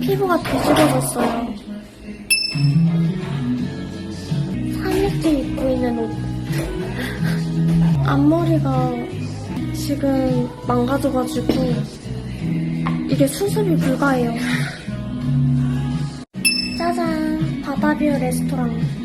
피부가 뒤집어졌어요. 3일째 입고 있는 옷. 앞머리가 지금 망가져가지고 이게 수습이 불가해요. 짜잔, 바다뷰 레스토랑.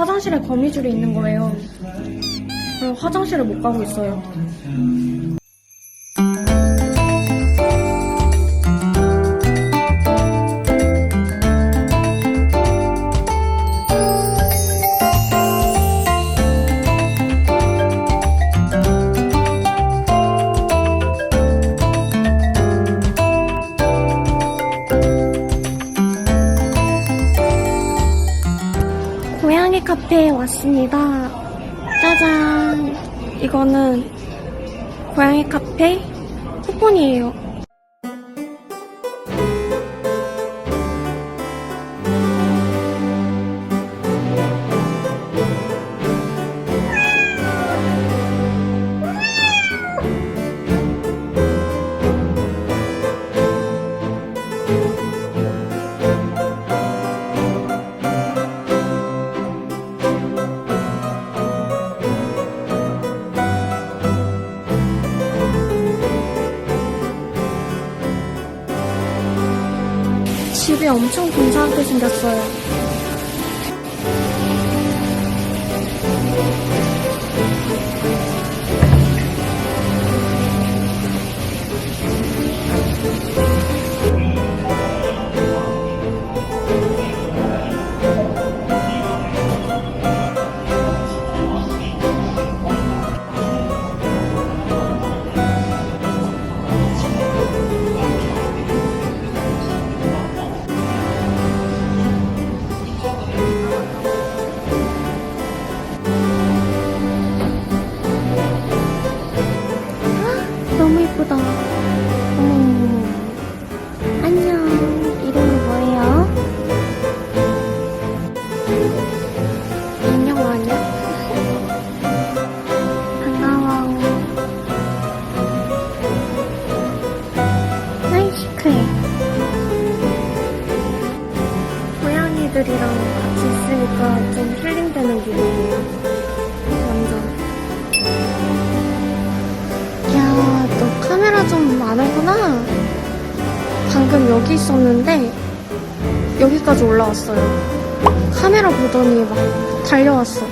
화장실에 거미줄이 있는 거예요. 그래서 화장실을 못 가고 있어요. 고양이 카페에 왔습니다. 짜잔. 이거는 고양이 카페 쿠폰이에요. 집이 엄청 괜찮게 생겼어요. 예쁘다. 어머. 안녕. 이름이 뭐예요? 안녕 아니야? 반가워. 아이 시크해. 고양이들이랑 같이 있으니까 좀 힐링되는 기분이에요. 완전. 아는구나. 방금 여기 있었는데 여기까지 올라왔어요. 카메라 보더니 막 달려왔어.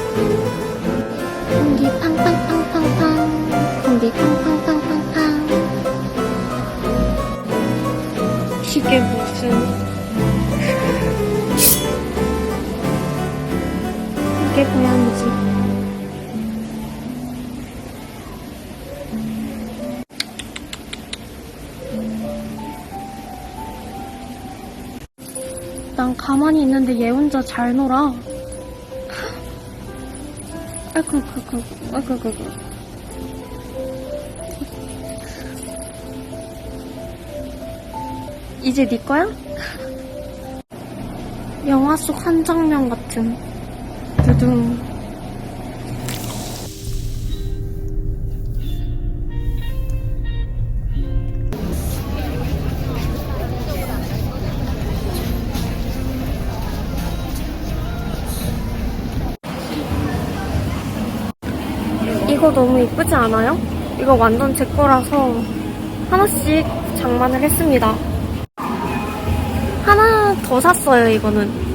공기 팡팡팡팡팡. 공기 팡팡팡팡팡. 이게 무슨 이게 고양이지. 난 가만히 있는데 얘 혼자 잘 놀아. 아이고, 아이고, 아이고. 이제 네 거야? 영화 속 한 장면 같은. 두둥. 이거 너무 이쁘지 않아요? 이거 완전 제 거라서 하나씩 장만을 했습니다. 하나 더 샀어요, 이거는.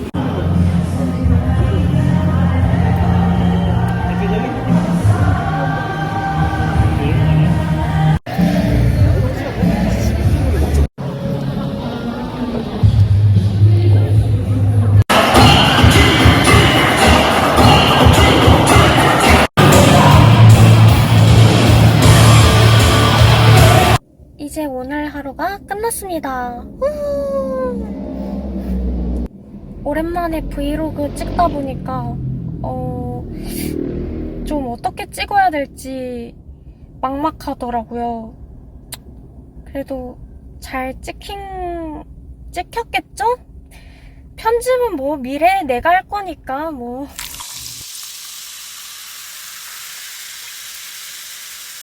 아, 끝났습니다. 후. 오랜만에 브이로그 찍다 보니까, 어, 좀 어떻게 찍어야 될지 막막하더라고요. 그래도 잘 찍힌, 찍혔겠죠? 편집은 뭐 미래에 내가 할 거니까 뭐